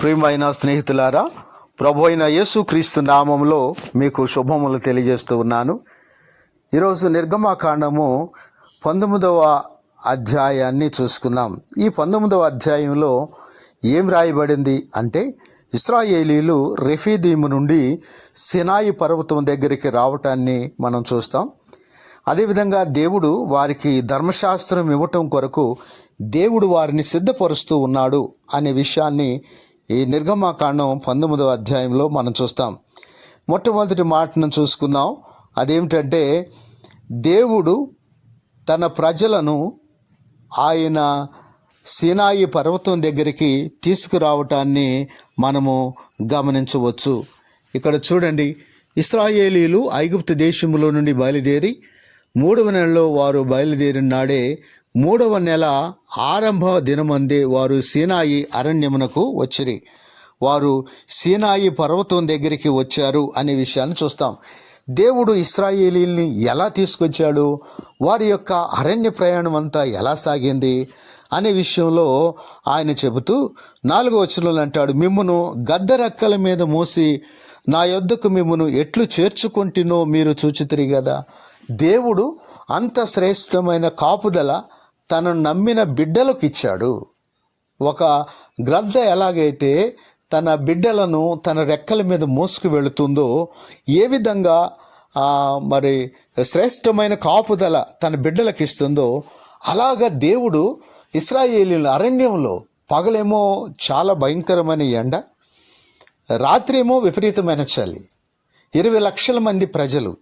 ప్రియమైన స్నేహితులారా ప్రభు అయిన యేసుక్రీస్తు నామంలో మీకు శుభములు తెలియజేస్తూ ఉన్నాను. ఈరోజు నిర్గమాకాండము పంతొమ్మిదవ అధ్యాయాన్ని చూసుకుందాం. ఈ పంతొమ్మిదవ అధ్యాయంలో ఏం రాయబడింది అంటే ఇస్రాయేలీలు రెఫీదీము నుండి సినాయి పర్వతం దగ్గరికి రావటాన్ని మనం చూస్తాం. అదేవిధంగా దేవుడు వారికి ధర్మశాస్త్రం ఇవ్వటం కొరకు దేవుడు వారిని సిద్ధపరుస్తూ ఉన్నాడు అనే విషయాన్ని ఈ నిర్గమాకాండం పంతొమ్మిదవ అధ్యాయంలో మనం చూస్తాం. మొట్టమొదటి మాటను చూసుకుందాం. అదేమిటంటే దేవుడు తన ప్రజలను ఆయన సీనాయి పర్వతం దగ్గరికి తీసుకురావటాన్ని మనము గమనించవచ్చు. ఇక్కడ చూడండి ఇస్రాయేలీలు ఐగుప్తు దేశంలో నుండి బయలుదేరి మూడవ నెలలో వారు బయలుదేరిన నాడే మూడవ నెల ఆరంభ దినమందే వారు సీనాయి అరణ్యమునకు వచ్చిరి. వారు సీనాయి పర్వతం దగ్గరికి వచ్చారు అనే విషయాన్ని చూస్తాం. దేవుడు ఇస్రాయేలీల్ని ఎలా తీసుకొచ్చాడు? వారి యొక్క అరణ్య ప్రయాణం అంతా ఎలా సాగింది? అనే విషయంలో ఆయన చెబుతూ నాలుగో వచనంలో అంటాడు మిమ్మును గద్దరెక్కల మీద మోసి నా యొద్దకు మిమ్మును ఎట్లు చేర్చుకుంటునో మీరు చూచితిరి కదా దేవుడు అంత శ్రేష్టమైన కాపుదల తనను నమ్మిన బిడ్డలకు ఇచ్చాడు ఒక గ్రద్ద ఎలాగైతే తన బిడ్డలను తన రెక్కల మీద మోసుకు వెళుతుందో ఏ విధంగా మరి శ్రేష్టమైన కాపుదల తన బిడ్డలకు ఇస్తుందో అలాగా దేవుడు ఇస్రాయేలీల అరణ్యంలో పగలేమో చాలా భయంకరమైన ఎండ రాత్రేమో విపరీతమైన చలి. ఇరవై లక్షల మంది ప్రజలు.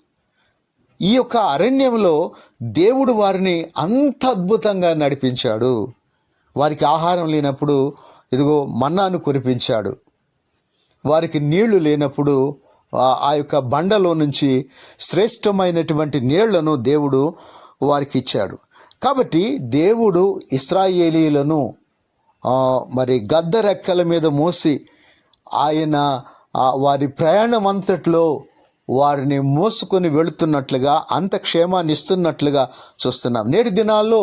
ఈ యొక్క అరణ్యంలో దేవుడు వారిని అంత అద్భుతంగా నడిపించాడు. వారికి ఆహారం లేనప్పుడు ఇదిగో మన్నాను కురిపించాడు. వారికి నీళ్ళు లేనప్పుడు ఆ- ఆ యొక్క బండలో నుంచి శ్రేష్టమైనటువంటి నీళ్ళను దేవుడు వారికి ఇచ్చాడు. కాబట్టి దేవుడు ఇస్రాయేలీలను మరి గద్ద రెక్కల మీద మోసి ఆయన వారి ప్రయాణం అంతట్లో వారిని మోసుకొని వెళుతున్నట్లుగా అంత క్షేమాన్ని ఇస్తున్నట్లుగా చూస్తున్నాం. నేటి దినాల్లో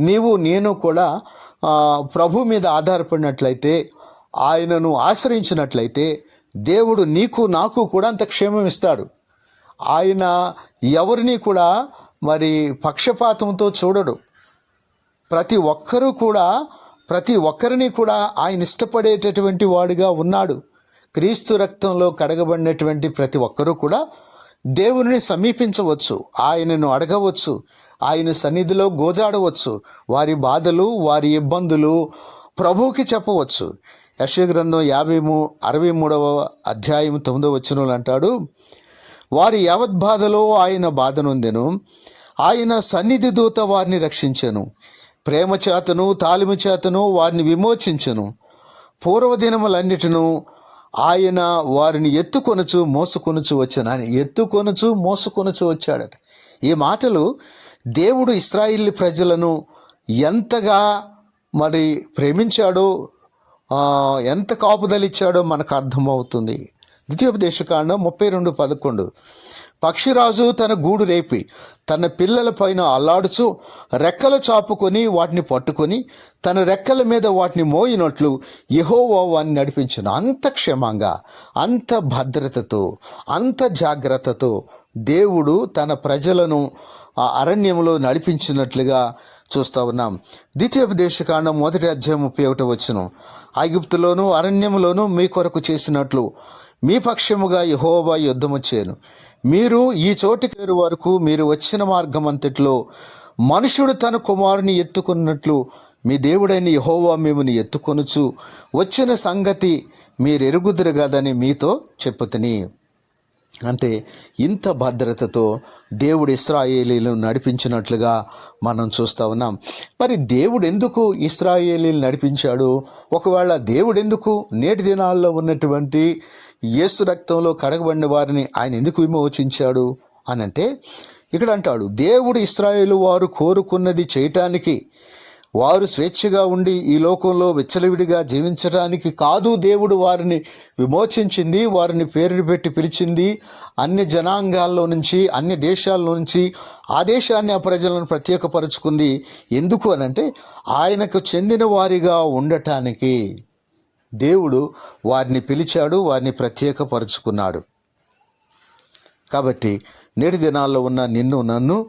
నీవు నేను కూడా ప్రభు మీద ఆధారపడినట్లయితే ఆయనను ఆశ్రయించినట్లయితే దేవుడు నీకు నాకు కూడా అంత క్షేమం ఇస్తాడు. ఆయన ఎవరిని కూడా మరి పక్షపాతంతో చూడడు. ప్రతి ఒక్కరూ కూడా ప్రతి ఒక్కరిని కూడా ఆయన ఇష్టపడేటటువంటి వాడుగా ఉన్నాడు. క్రీస్తు రక్తంలో కడగబడినటువంటి ప్రతి ఒక్కరూ కూడా దేవుని సమీపించవచ్చు ఆయనను అడగవచ్చు ఆయన సన్నిధిలో గోజాడవచ్చు వారి బాధలు వారి ఇబ్బందులు ప్రభువుకి చెప్పవచ్చు. యశగ్రంథం యాభై మూ అరవై మూడవ అధ్యాయం తొమ్మిదవ వచనంలో అంటాడు వారి యావత్ బాధలో ఆయన బాధనుందెను ఆయన సన్నిధి దూత వారిని రక్షించెను. ప్రేమ చేతను తాలిము చేతను వారిని విమోచించెను. పూర్వదినములన్నిటిను ఆయన వారిని ఎత్తుకొనుచు మోసుకొనుచు వచ్చాను. ఆయన ఎత్తుకొనుచు మోసుకొనుచు వచ్చాడట. ఈ మాటలు దేవుడు ఇస్రాయిల్ ప్రజలను ఎంతగా మరి ప్రేమించాడో ఎంత కాపుదలిచ్చాడో మనకు అర్థమవుతుంది. ద్వితీయోపదేశకాండం ముప్పై రెండు పదకొండు. పక్షిరాజు తన గూడు రేపి తన పిల్లల పైన అల్లాడుచు రెక్కలు చాపుకొని వాటిని పట్టుకొని తన రెక్కల మీద వాటిని మోయినట్లు యెహోవా వాన్ని నడిపించిన అంత క్షేమంగా అంత భద్రతతో అంత జాగ్రత్తతో దేవుడు తన ప్రజలను ఆ అరణ్యంలో నడిపించినట్లుగా చూస్తూ ఉన్నాం. ద్వితీయోపదేశకాండం మొదటి అధ్యాయం ముప్పై ఒకటి వచ్చును ఐగుప్తులోను అరణ్యంలోను మీ కొరకు చేసినట్లు మీ పక్షముగా యహోవా యుద్ధము చేయను మీరు ఈ చోటికి చేరు వరకు మీరు వచ్చిన మార్గం అంతట్లో మనుషుడు తన కుమారుని ఎత్తుకున్నట్లు మీ దేవుడైన యహోవా మిమ్మల్ని ఎత్తుకొనుచు వచ్చిన సంగతి మీరు కదని మీతో చెప్పుతని. అంటే ఇంత భద్రతతో దేవుడు ఇస్రాయేలీలు నడిపించినట్లుగా మనం చూస్తూ ఉన్నాం. మరి దేవుడు ఎందుకు ఇస్రాయేలీలు నడిపించాడు? ఒకవేళ దేవుడు ఎందుకు నేటి దినాల్లో ఉన్నటువంటి యేసు రక్తంలో కడగబడిన వారిని ఆయన ఎందుకు విమోచించాడు? అని అంటే ఇక్కడ అంటాడు దేవుడు ఇస్రాయేలు వారు కోరుకున్నది చేయటానికి వారు స్వేచ్ఛగా ఉండి ఈ లోకంలో విచ్చలవిడిగా జీవించడానికి కాదు దేవుడు వారిని విమోచించింది వారిని పేరు పెట్టి పిలిచింది. అన్ని జనాంగాల్లో నుంచి అన్ని దేశాల్లో నుంచి ఆ దేశాన్ని ఆ ప్రజలను ప్రత్యేకపరుచుకుంది. ఎందుకు? అనంటే ఆయనకు చెందిన వారిగా ఉండటానికి. దేవుడు వారిని పిలిచాడు వారిని ప్రత్యేకపరుచుకున్నాడు. కాబట్టి నేటి దినాల్లో ఉన్న నిన్ను నన్ను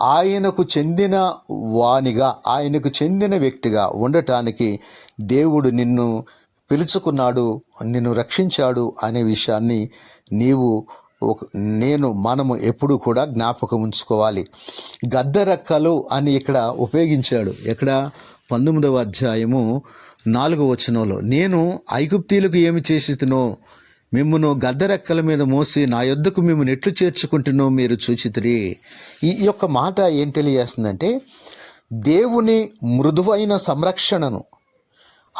ఆయనకు చెందిన వానిగా ఆయనకు చెందిన వ్యక్తిగా ఉండటానికి దేవుడు నిన్ను పిలుచుకున్నాడు నిన్ను రక్షించాడు అనే విషయాన్ని నీవు ఒక నేను మనము ఎప్పుడు కూడా జ్ఞాపకం ఉంచుకోవాలి. గద్దరక్కలు అని ఇక్కడ ఉపయోగించాడు. ఇక్కడ పంతొమ్మిదవ అధ్యాయము నాలుగు వచనంలో నేను ఐగుప్తీలకు ఏమి చేసినో మిమ్మును గద్దరెక్కల మీద మోసి నా యొద్దకు మిమ్మల్ని ఎట్లు చేర్చుకుంటున్నో మీరు చూచితిరి. ఈ ఈ యొక్క మాట ఏం తెలియజేస్తుందంటే దేవుని మృదువైన సంరక్షణను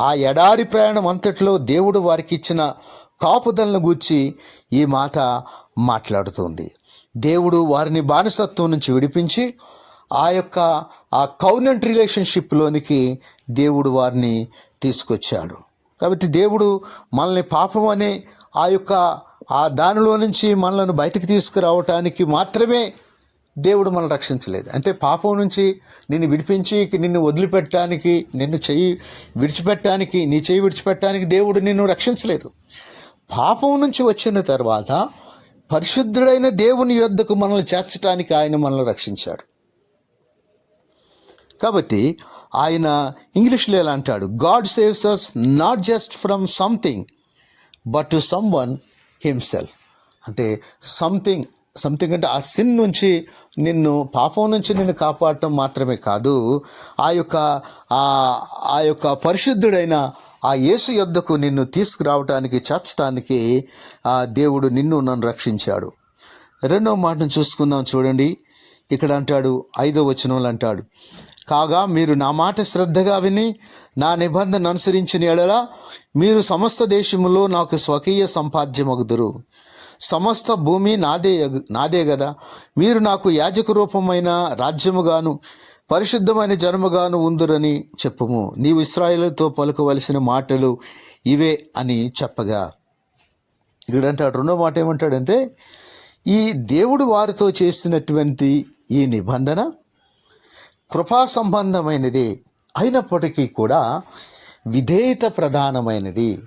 ఆ ఎడారి ప్రయాణం అంతట్లో దేవుడు వారికి ఇచ్చిన కాపుదలను గూర్చి ఈ మాట మాట్లాడుతుంది. దేవుడు వారిని బానిసత్వం నుంచి విడిపించి ఆ యొక్క ఆ కౌనెంట్ రిలేషన్షిప్లోనికి దేవుడు వారిని తీసుకొచ్చాడు. కాబట్టి దేవుడు మనల్ని పాపం అనే ఆ యొక్క ఆ దానిలో నుంచి మనలను బయటకు తీసుకురావటానికి మాత్రమే దేవుడు మనల్ని రక్షించలేదు. అంటే పాపం నుంచి నిన్ను విడిపించి నిన్ను వదిలిపెట్టడానికి నిన్ను చెయ్యి విడిచిపెట్టడానికి నీ చెయ్యి విడిచిపెట్టడానికి దేవుడు నిన్ను రక్షించలేదు. పాపం నుంచి వచ్చిన తర్వాత పరిశుద్ధుడైన దేవుని యొద్దకు మనల్ని చేర్చడానికి ఆయన మనల్ని రక్షించాడు. కాబట్టి ఆయన ఇంగ్లీష్లో ఎలా అంటాడు? God saves us not just from something but to someone himself అంటే సంథింగ్ సంథింగ్ అంటే ఆ సిన్ నుంచి నిన్ను పాపం నుంచి నిన్ను కాపాడటం మాత్రమే కాదు ఆ యొక్క ఆ యొక్క పరిశుద్ధుడైన ఆ యేసు యొద్దకు నిన్ను తీసుకురావటానికి చేర్చడానికి ఆ దేవుడు నిన్ను నన్ను రక్షించాడు. రెండో మాటను చూసుకుందాం చూడండి. ఇక్కడ అంటాడు ఐదో వచనంలో అంటాడు కాగా మీరు నా మాట శ్రద్ధగా విని నా నిబంధన అనుసరించిన ఎడలా మీరు సమస్త దేశములో నాకు స్వకీయ సంపాద్యమగుదురు. సమస్త భూమి నాదే నాదే గదా. మీరు నాకు యాజక రూపమైన రాజ్యముగాను పరిశుద్ధమైన జన్మగాను ఉందురని చెప్పుము. నీవు ఇస్రాయేలుతో పలుకవలసిన మాటలు ఇవే అని చెప్పగా. ఇక్కడ అంటాడు రెండో మాట ఏమంటాడంటే ఈ దేవుడు వారితో చేసినటువంటి ఈ నిబంధన కృపా సంబంధమైనది అయినప్పటికీ కూడా విధేయత ప్రధానమైనది.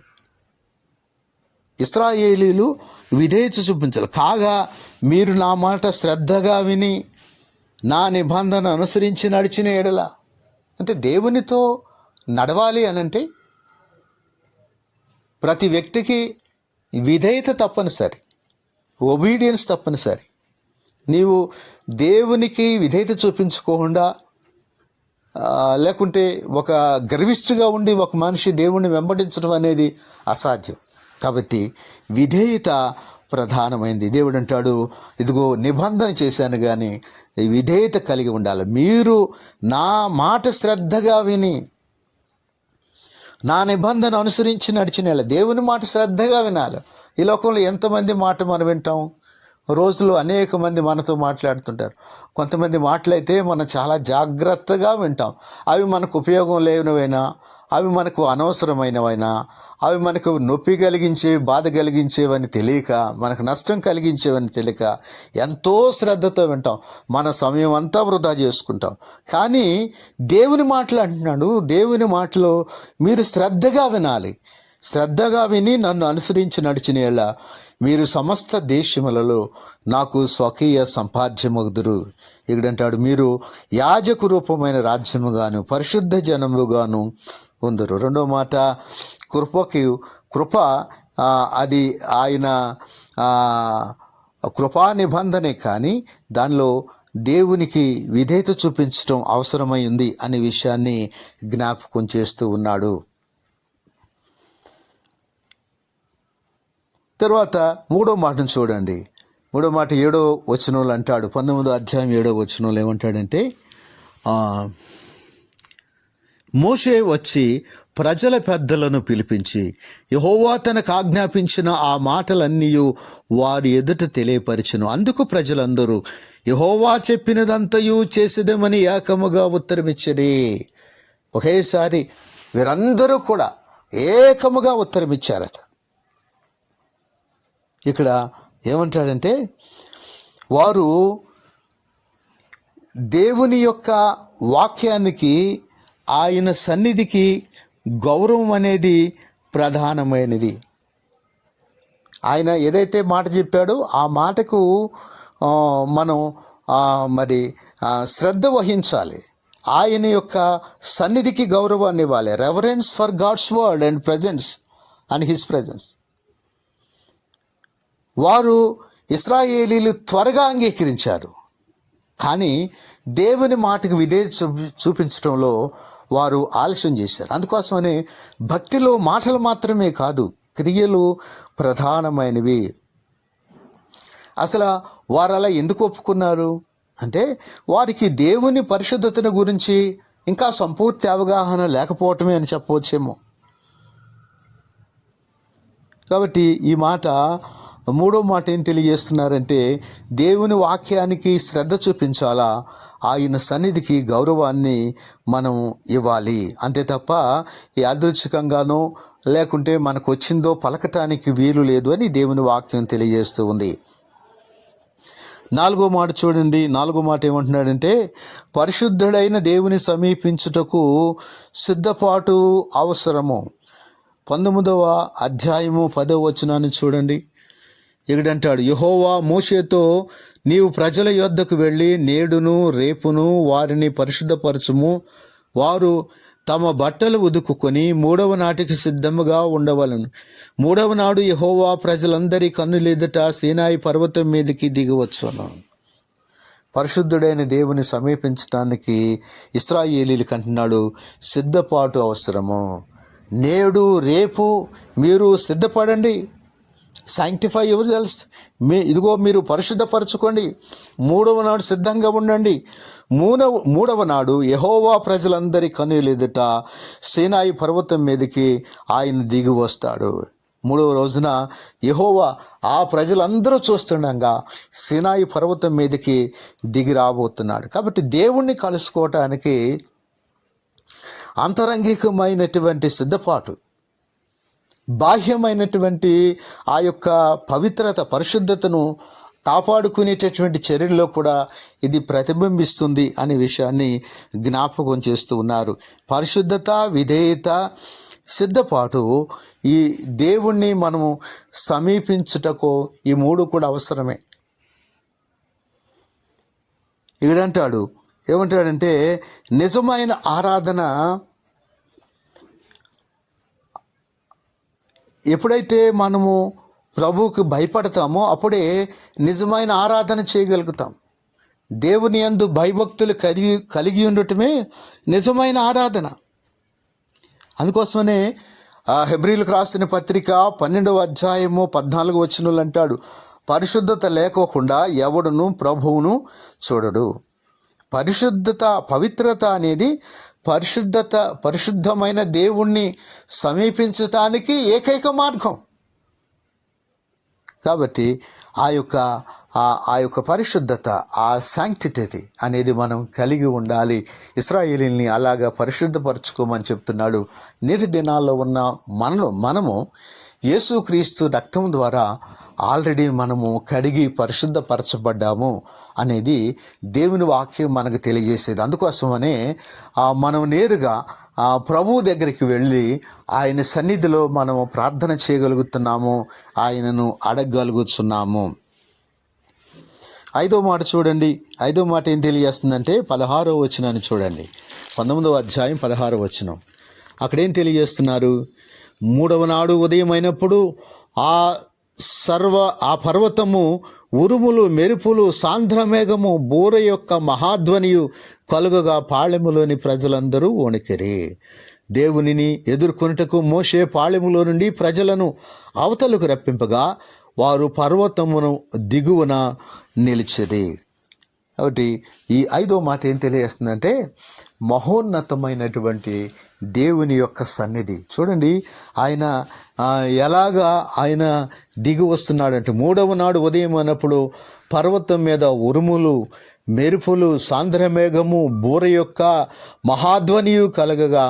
ఇస్రాయేలీలు విధేయత చూపించాలి. కాగా మీరు నా మాట శ్రద్ధగా విని నా నిబంధన అనుసరించి నడిచిన ఎడల. అంటే దేవునితో నడవాలి అనంటే ప్రతి వ్యక్తికి విధేయత తప్పనిసరి. ఒబీడియన్స్ తప్పనిసరి. నీవు దేవునికి విధేయత చూపించుకోకుండా లేకుంటే ఒక గర్విష్ఠుగా ఉండి ఒక మనిషి దేవుణ్ణి వెంబడించడం అనేది అసాధ్యం. కాబట్టి విధేయత ప్రధానమైంది. దేవుడు అంటాడు ఇదిగో నిబంధన చేశాను కానీ విధేయత కలిగి ఉండాలి. మీరు నా మాట శ్రద్ధగా విని నా నిబంధన అనుసరించి నడిచిన దేవుని మాట శ్రద్ధగా వినాలి. ఈ లోకంలో ఎంతమంది మాట మనం వింటాం? రోజులు అనేక మంది మనతో మాట్లాడుతుంటారు. కొంతమంది మాటలైతే మనం చాలా జాగ్రత్తగా వింటాం. అవి మనకు ఉపయోగం లేనివైనా అవి మనకు అనవసరమైనవైనా అవి మనకు నొప్పి కలిగించే బాధ కలిగించేవని తెలియక మనకు నష్టం కలిగించేవని తెలియక ఎంతో శ్రద్ధతో వింటాం. మన సమయం అంతా వృధా చేసుకుంటాం. కానీ దేవుని మాటలు అంటున్నాడు. దేవుని మాటలో మీరు శ్రద్ధగా వినాలి. శ్రద్ధగా విని నన్ను అనుసరించి నడిచిన మీరు సమస్త దేశములలో నాకు స్వకీయ సంపాద్యమగుదురు. ఇక్కడంటాడు మీరు యాజకు రూపమైన రాజ్యముగాను పరిశుద్ధ జనముగాను ఉందరు. రెండో మాట కృపకి కృప అది ఆయన కృపా నిబంధనే కానీ దానిలో దేవునికి విధేయత చూపించడం అవసరమై ఉంది అనే విషయాన్ని జ్ఞాపకం చేస్తూ ఉన్నాడు. తర్వాత మూడో మాటను చూడండి. మూడో మాట ఏడో వచనంలో అంటాడు. పంతొమ్మిదో అధ్యాయం ఏడో వచనంలో ఏమంటాడంటే మోషే వచ్చి ప్రజల పెద్దలను పిలిపించి యహోవా తనకు ఆజ్ఞాపించిన ఆ మాటలన్నీ వారి ఎదుట తెలియపరిచను. అందుకు ప్రజలందరూ యహోవా చెప్పినదంతయు చేసేదేమని ఏకముగా ఉత్తరమిచ్చరి. ఒకేసారి వీరందరూ కూడా ఏకముగా ఉత్తరమిచ్చారట. ఇక్కడ ఏమంటాడంటే వారు దేవుని యొక్క వాక్యానికి ఆయన సన్నిధికి గౌరవం అనేది ప్రధానమైనది. ఆయన ఏదైతే మాట చెప్పాడో ఆ మాటకు మనం మరి శ్రద్ధ వహించాలి. ఆయన యొక్క సన్నిధికి గౌరవాన్ని ఇవ్వాలి. Reverence for God's word and presence and his presence వారు ఇస్రాయేలీలు త్వరగా అంగీకరించారు. కానీ దేవుని మాటకు విధే చూపించడంలో వారు ఆలస్యం చేశారు. అందుకోసమని భక్తిలో మాటలు మాత్రమే కాదు క్రియలు ప్రధానమైనవి. అసలు వారు అలా ఎందుకు ఒప్పుకున్నారు? అంటే వారికి దేవుని పరిశుద్ధతను గురించి ఇంకా సంపూర్తి అవగాహన లేకపోవటమే అని చెప్పవచ్చేమో. కాబట్టి ఈ మాట మూడో మాట ఏం తెలియజేస్తున్నారంటే దేవుని వాక్యానికి శ్రద్ధ చూపించాలా? ఆయన సన్నిధికి గౌరవాన్ని మనం ఇవ్వాలి. అంతే తప్ప ఈ యాదృచ్ఛికంగానో లేకుంటే మనకు వచ్చిందో పలకటానికి వీలు లేదు అని దేవుని వాక్యం తెలియజేస్తూ ఉంది. నాలుగో మాట చూడండి. నాలుగో మాట ఏమంటున్నాడంటే పరిశుద్ధుడైన దేవుని సమీపించుటకు సిద్ధపాటు అవసరము. పంతొమ్మిదవ అధ్యాయము పదవ వచనాన్ని చూడండి. ఇక్కడంటాడు యహోవా మోషేతో నీవు ప్రజల యొద్దకు వెళ్ళి నేడును రేపును వారిని పరిశుద్ధపరచుము. వారు తమ బట్టలు ఉదుకుకొని మూడవ నాటికి సిద్ధముగా ఉండవలను. మూడవ నాడు యహోవా ప్రజలందరి కన్నులెదుట సీనాయి పర్వతం మీదకి దిగవచ్చును. పరిశుద్ధుడైన దేవుని సమీపించడానికి ఇస్రాయేలీలకు అంటున్నాడు సిద్ధపాటు అవసరము. నేడు రేపు మీరు సిద్ధపడండి. సాంక్టిఫై యువర్ సెల్స్ మీ ఇదిగో మీరు పరిశుద్ధపరచుకోండి. మూడవ నాడు సిద్ధంగా ఉండండి. మూడవ మూడవ నాడు యహోవా ప్రజలందరి కనులు సేనాయి పర్వతం మీదకి ఆయన దిగి వస్తాడు. మూడవ రోజున యహోవా ఆ ప్రజలందరూ చూస్తుండగా సినాయి పర్వతం మీదకి దిగి రాబోతున్నాడు. కాబట్టి దేవుణ్ణి కలుసుకోవటానికి అంతరంగికమైనటువంటి సిద్ధపాటు బాహ్యమైనటువంటి ఆ యొక్క పవిత్రత పరిశుద్ధతను కాపాడుకునేటటువంటి చర్యల్లో కూడా ఇది ప్రతిబింబిస్తుంది అనే విషయాన్ని జ్ఞాపకం చేస్తూ ఉన్నారు. పరిశుద్ధత విధేయత సిద్ధపాటు ఈ దేవుణ్ణి మనము సమీపించుటకు ఈ మూడు కూడా అవసరమే. ఇక్కడంటాడు ఏమంటాడంటే నిజమైన ఆరాధన ఎప్పుడైతే మనము ప్రభువుకి భయపడతామో అప్పుడే నిజమైన ఆరాధన చేయగలుగుతాం. దేవుని యందు భయభక్తులు కలిగి కలిగి ఉండటమే నిజమైన ఆరాధన. అందుకోసమనే ఆ హెబ్రిలకు రాసిన పత్రిక పన్నెండవ అధ్యాయము పద్నాలుగు వచ్చినోళ్ళు అంటాడు పరిశుద్ధత లేకోకుండా ఎవడును ప్రభువును చూడడు. పరిశుద్ధత పవిత్రత అనేది పరిశుద్ధత పరిశుద్ధమైన దేవుణ్ణి సమీపించటానికి ఏకైక మార్గం. కాబట్టి ఆ యొక్క ఆ యొక్క పరిశుద్ధత ఆ శాంక్టిటీ అనేది మనం కలిగి ఉండాలి. ఇస్రాయేలీల్ని అలాగా పరిశుద్ధపరచుకోమని చెప్తున్నాడు. నేటి దినాల్లో ఉన్న మనలో మనము యేసుక్రీస్తు రక్తం ద్వారా ఆల్రెడీ మనము కడిగి పరిశుద్ధపరచబడ్డాము అనేది దేవుని వాక్యం మనకు తెలియజేసేది. అందుకోసమనే మనం నేరుగా ప్రభువు దగ్గరికి వెళ్ళి ఆయన సన్నిధిలో మనము ప్రార్థన చేయగలుగుతున్నాము ఆయనను అడగగలుగుతున్నాము. ఐదో మాట చూడండి. ఐదో మాట ఏం తెలియజేస్తుందంటే పదహారో వచనాన్ని చూడండి. పంతొమ్మిదవ అధ్యాయం పదహారో వచనం. అక్కడేం తెలియజేస్తున్నారు? మూడవ నాడు ఉదయం అయినప్పుడు ఆ సర్వ ఆ పర్వతము ఉరుములు మెరుపులు సాంద్రమేఘము బూర యొక్క మహాధ్వనియు కలుగగా పాళెములోని ప్రజలందరూ వణికిరి. దేవునిని ఎదుర్కొనుటకు మోసే పాళెములో నుండి ప్రజలను అవతలకు రప్పింపగా వారు పర్వతమును దిగువన నిలిచిరి. కాబట్టి ఈ ఐదో మాట ఏం తెలియజేస్తుందంటే మహోన్నతమైనటువంటి దేవుని యొక్క సన్నిధి. చూడండి ఆయన ఎలాగా ఆయన దిగి వస్తున్నాడంటే మూడవ నాడు ఉదయం అన్నప్పుడు పర్వతం మీద ఉరుములు మెరుపులు సాంద్రమేఘము బూర యొక్క మహాధ్వనియు కలగగా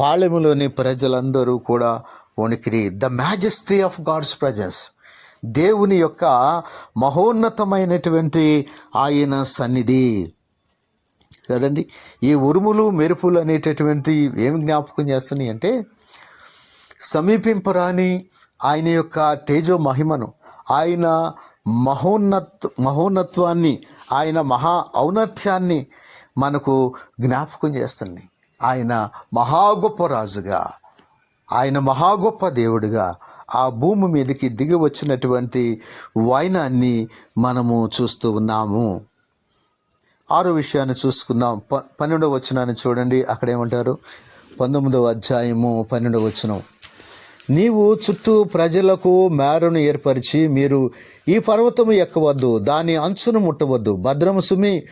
పాళెములోని ప్రజలందరూ కూడా వణికిరి the majesty of God's presence దేవుని యొక్క మహోన్నతమైనటువంటి ఆయన సన్నిధి. కదండి? ఈ ఉరుములు మెరుపులు అనేటటువంటి ఏమి జ్ఞాపకం చేస్తున్నాయి అంటే సమీపింపరాని ఆయన యొక్క తేజో మహిమను ఆయన మహోన్నత్ మహోన్నత్వాన్ని ఆయన మహా ఔన్నత్యాన్ని మనకు జ్ఞాపకం చేస్తుంది ఆయన మహా గొప్ప రాజుగా ఆయన మహా గొప్ప దేవుడిగా ఆ భూమి మీదకి దిగి వచ్చినటువంటి వైనాన్ని మనము చూస్తూ ఉన్నాము. ఆరో విషయాన్ని చూసుకుందాం. ప పన్నెండవ వచనాన్ని చూడండి. అక్కడ ఏమంటారు పంతొమ్మిదవ అధ్యాయము పన్నెండవ వచనం. నీవు చుట్టూ ప్రజలకు మేరను ఏర్పరిచి మీరు ఈ పర్వతము ఎక్కవద్దు దాని అంచును ముట్టవద్దు. భద్రము సుమి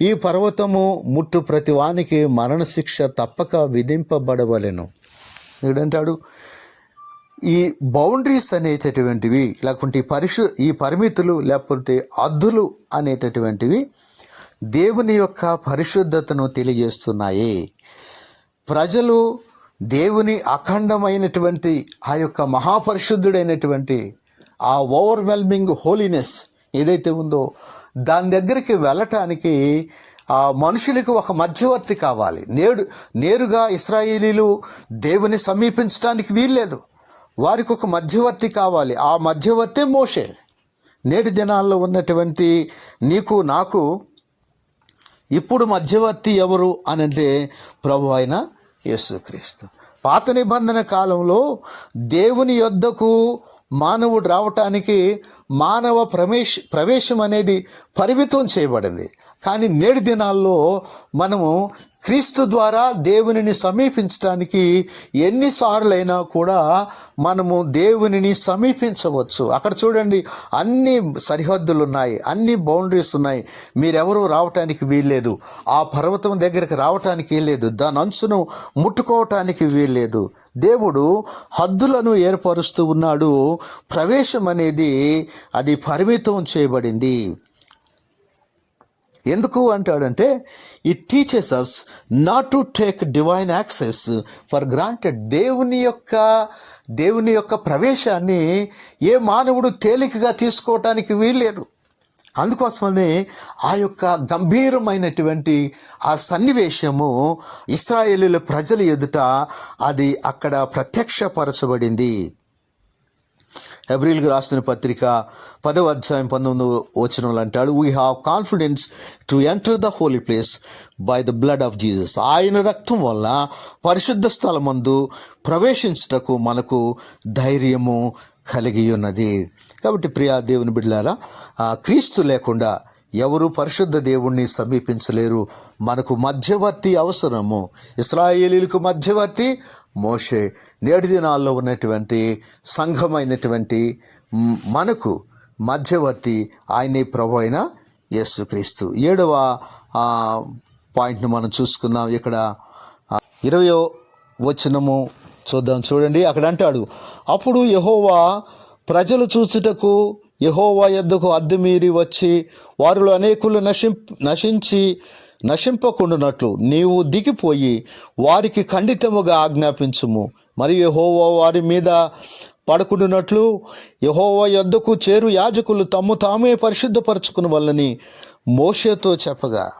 ఈ పర్వతము ముట్టు ప్రతి వానికి మరణశిక్ష తప్పక విధింపబడవలెను. ఏంటంటాడు ఈ బౌండరీస్ అనేటటువంటివి లేకుంటే ఈ పరిశు ఈ పరిమితులు లేకపోతే అద్దులు అనేటటువంటివి దేవుని యొక్క పరిశుద్ధతను తెలియజేస్తున్నాయి. ప్రజలు దేవుని అఖండమైనటువంటి ఆ యొక్క మహాపరిశుద్ధుడైనటువంటి ఆ ఓవర్వెల్మింగ్ హోలీనెస్ ఏదైతే ఉందో దాని దగ్గరికి వెళ్ళటానికి ఆ మనుషులకు ఒక మధ్యవర్తి కావాలి. నేడు నేరుగా ఇస్రాయేలీలు దేవుని సమీపించడానికి వీల్లేదు. వారికి ఒక మధ్యవర్తి కావాలి. ఆ మధ్యవర్తే మోషే. నేటి దినాల్లో ఉన్నటువంటి నీకు నాకు ఇప్పుడు మధ్యవర్తి ఎవరు అని అంటే ప్రభు అయిన యేసుక్రీస్తు. పాత నిబంధన కాలంలో దేవుని యొద్దకు మానవుడు రావటానికి మానవ ప్రవేశ ప్రవేశం అనేది పరిమితం చేయబడింది. కానీ నేటి దినాల్లో మనము క్రీస్తు ద్వారా దేవునిని సమీపించడానికి ఎన్నిసార్లైనా కూడా మనము దేవునిని సమీపించవచ్చు. అక్కడ చూడండి అన్ని సరిహద్దులు ఉన్నాయి అన్ని బౌండరీస్ ఉన్నాయి. మీరెవరూ రావటానికి వీల్లేదు. ఆ పర్వతం దగ్గరికి రావటానికి వీల్లేదు. దాని అంచును ముట్టుకోవటానికి వీల్లేదు. దేవుడు హద్దులను ఏర్పరుస్తూ ఉన్నాడు. ప్రవేశం అనేది అది పరిమితం చేయబడింది. ఎందుకు అంటాడంటే it teaches us not to take divine access for granted దేవుని యొక్క దేవుని యొక్క ప్రవేశాన్ని ఏ మానవుడు తేలికగా తీసుకోవటానికి వీల్లేదు. అందుకోసమని ఆ యొక్క గంభీరమైనటువంటి ఆ సన్నివేశము ఇస్రాయేలీల ప్రజల ఎదుట అది అక్కడ ప్రత్యక్షపరచబడింది. హెబ్రిల్కి రాసిన పత్రిక పదవ అధ్యాయం పంతొమ్మిది వచనంలో అంటాడు we have confidence to enter the holy place by the blood of Jesus ఆయన రక్తం వల్ల పరిశుద్ధ స్థలమందు ప్రవేశించుటకు మనకు ధైర్యము కలిగి ఉన్నది కాబట్టి ప్రియా దేవుని బిడ్డలారా క్రీస్తు లేకుండా ఎవరు పరిశుద్ధ దేవుణ్ణి సమీపించలేరు. మనకు మధ్యవర్తి అవసరము. ఇస్రాయేలీలకు మధ్యవర్తి మోషే నేటి దినాల్లో ఉన్నటువంటి సంఘమైనటువంటి మనకు మధ్యవర్తి ఆయనే ప్రభు అయిన యేసుక్రీస్తు. ఏడవ ఆ, పాయింట్ను మనం చూసుకుందాం. ఇక్కడ ఇరవయో వచనము చూద్దాం. చూడండి అక్కడ అంటాడు అప్పుడు యహోవా ప్రజలు చూచుటకు యహోవా యొద్దకు అద్దుమీరి వచ్చి వారిలో అనేకులు నశి నశించి నశింపకుండునట్లు నీవు దిగిపోయి వారికి ఖండితముగా ఆజ్ఞాపించుము. మరియు యహోవా వారి మీద పడుకుండునట్లు యహోవా యొద్దకు చేరు యాజకులు తమ్ము తామే పరిశుద్ధపరచుకుని వల్లని మోషేతో చెప్పగా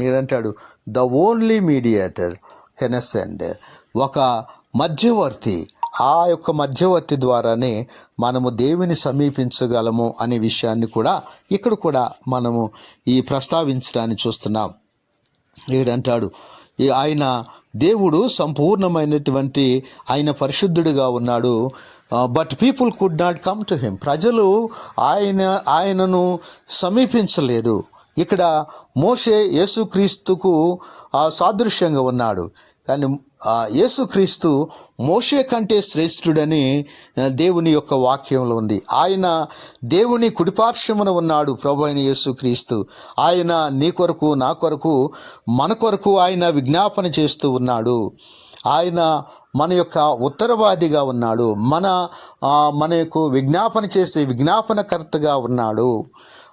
నేనంటాడు ద ఓన్లీ మీడియేటర్ కెనసెండ్ ఒక మధ్యవర్తి ఆ యొక్క మధ్యవర్తి ద్వారానే మనము దేవుని సమీపించగలము అనే విషయాన్ని కూడా ఇక్కడ కూడా మనము ఈ ప్రస్తావించడాన్ని చూస్తున్నాం. ఏడంటాడు ఈ ఆయన దేవుడు సంపూర్ణమైనటువంటి ఆయన పరిశుద్ధుడిగా ఉన్నాడు. But people could not come to him ప్రజలు ఆయన ఆయనను సమీపించలేదు. ఇక్కడ మోషే యేసుక్రీస్తుకు సాదృశ్యంగా ఉన్నాడు. కానీ యేసుక్రీస్తు మోషే కంటే శ్రేష్ఠుడని దేవుని యొక్క వాక్యంలో ఉంది. ఆయన దేవుని కుడిపార్శ్వమున ఉన్నాడు ప్రభు అయిన యేసుక్రీస్తు ఆయన నీ కొరకు నా కొరకు మన కొరకు ఆయన విజ్ఞాపన చేస్తూ ఉన్నాడు. ఆయన మన యొక్క ఉత్తరవాదిగా ఉన్నాడు. మన మన యొక్క విజ్ఞాపన చేసే విజ్ఞాపనకర్తగా ఉన్నాడు.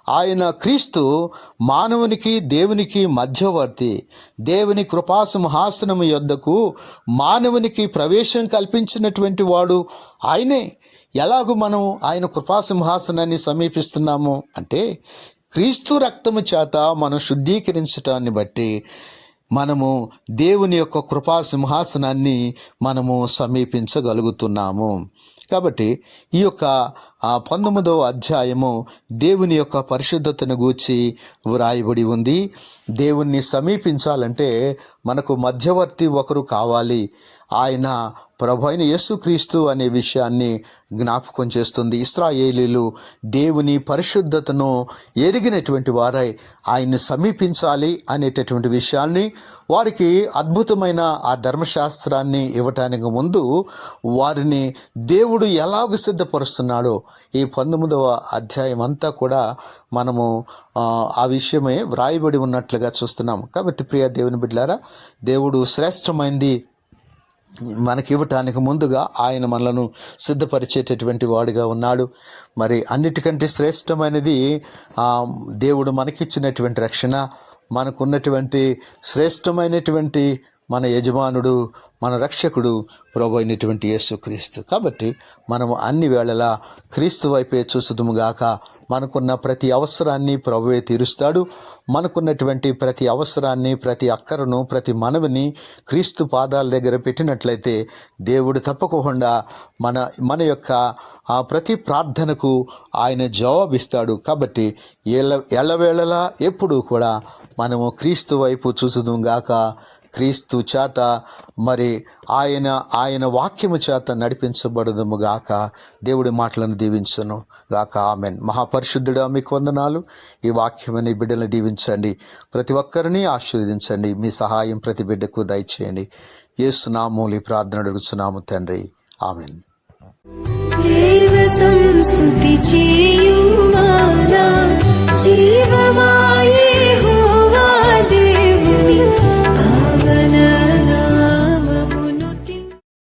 ఆయన క్రీస్తు మానవునికి దేవునికి మధ్యవర్తి. దేవుని కృపా సింహాసనము యొద్దకు మానవునికి ప్రవేశం కల్పించినటువంటి వాడు ఆయనే. ఎలాగూ మనం ఆయన కృపా సింహాసనాన్ని సమీపిస్తున్నాము అంటే క్రీస్తు రక్తము చేత మనం శుద్ధీకరించటాన్ని బట్టి మనము దేవుని యొక్క కృపా సింహాసనాన్ని మనము సమీపించగలుగుతున్నాము. కాబట్టి ఈ యొక్క ఆ పంతొమ్మిదవ అధ్యాయము దేవుని యొక్క పరిశుద్ధతను గూర్చి వ్రాయబడి ఉంది. దేవుణ్ణి సమీపించాలంటే మనకు మధ్యవర్తి ఒకరు కావాలి. ఆయన ప్రభు అయిన యేసుక్రీస్తు అనే విషయాన్ని జ్ఞాపకం చేస్తుంది. ఇస్రాయేలీలు దేవుని పరిశుద్ధతను ఎరిగినటువంటి వారై ఆయన్ని సమీపించాలి అనేటటువంటి విషయాన్ని వారికి అద్భుతమైన ఆ ధర్మశాస్త్రాన్ని ఇవ్వటానికి ముందు వారిని దేవుడు ఎలాగ సిద్ధపరుస్తున్నాడో ఈ పంతొమ్మిదవ అధ్యాయం అంతా కూడా మనము ఆ, విషయమే వ్రాయబడి ఉన్నట్లుగా చూస్తున్నాం. కాబట్టి ప్రియ దేవుని బిడ్డలారా దేవుడు శ్రేష్టమైంది మనకి ఇవ్వటానికి ముందుగా ఆయన మనలను సిద్ధపరిచేటటువంటి వాడుగా ఉన్నాడు. మరి అన్నిటికంటే శ్రేష్టమైనది దేవుడు మనకిచ్చినటువంటి రక్షణ మనకున్నటువంటి శ్రేష్టమైనటువంటి మన యజమానుడు మన రక్షకుడు ప్రభు అయినటువంటి యేసుక్రీస్తు కాబట్టి మనము అన్ని వేళలా క్రీస్తు వైపే చూసుదుముగాక మనకున్న ప్రతి అవసరాన్ని ప్రభువే తీరుస్తాడు. మనకున్నటువంటి ప్రతి అవసరాన్ని ప్రతి అక్కరను ప్రతి మనవిని క్రీస్తు పాదాల దగ్గర పెట్టినట్లయితే దేవుడు తప్పకుండా మన మన యొక్క ఆ ప్రతి ప్రార్థనకు ఆయన జవాబిస్తాడు. కాబట్టి ఎల్ల ఎల్లవేళలా ఎప్పుడూ కూడా మనము క్రీస్తు వైపు చూసుదుగాక క్రీస్తు చేత మరి ఆయన ఆయన వాక్యము చేత నడిపించబడదుము గాక. దేవుడి మాటలను దీవించను గాక. ఆమెన్. మహాపరిశుద్ధుడా మీకు వందనాలు. ఈ వాక్యమని బిడ్డలను దీవించండి. ప్రతి ఒక్కరిని ఆశీర్వదించండి. మీ సహాయం ప్రతి బిడ్డకు దయచేయండి. ఏసునామూలి ప్రార్థన అడుగుచున్నాము తండ్రి. ఆమెన్. దేవ